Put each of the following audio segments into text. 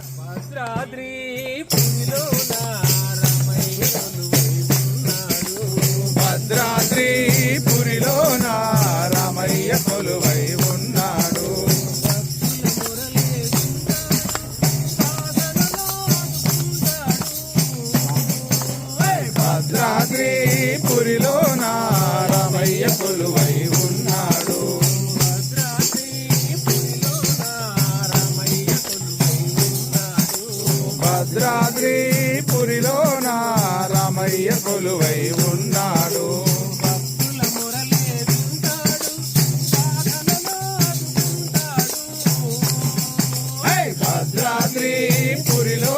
భద్రాద్రి పురిలోన రమయ్య కొలువై ఉన్నాడు. భద్రాద్రి పురిలోన రామయ్య కొలువై ఉన్నాడు భద్రాద్రి పురిలోన రామయ్య కొలువై భద్రాద్రి పురిలోన రామయ్య కొలువై ఉన్నాడు. భద్రాద్రి పురిలో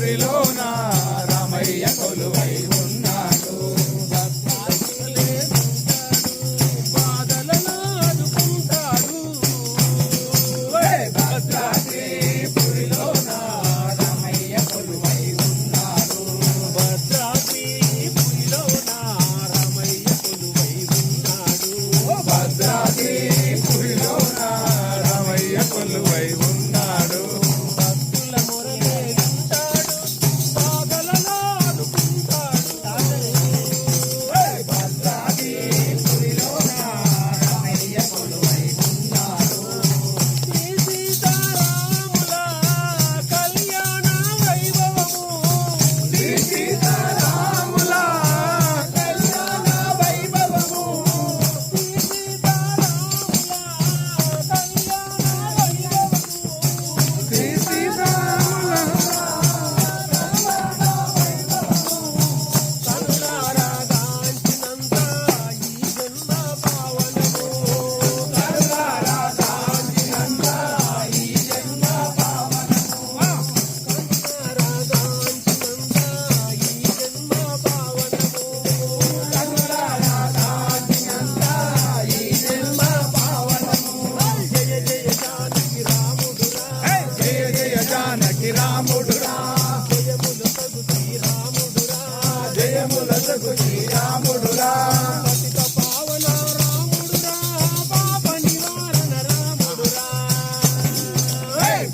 పురిలోన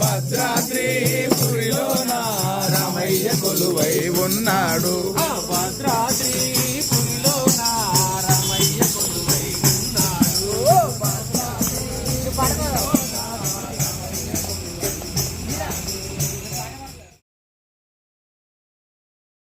భద్రాద్రి పురిలోన రామయ్య కొలువై ఉన్నాడు. భద్రాద్రి పురిలోన నారామయ్య కొలువై ఉన్నాడు.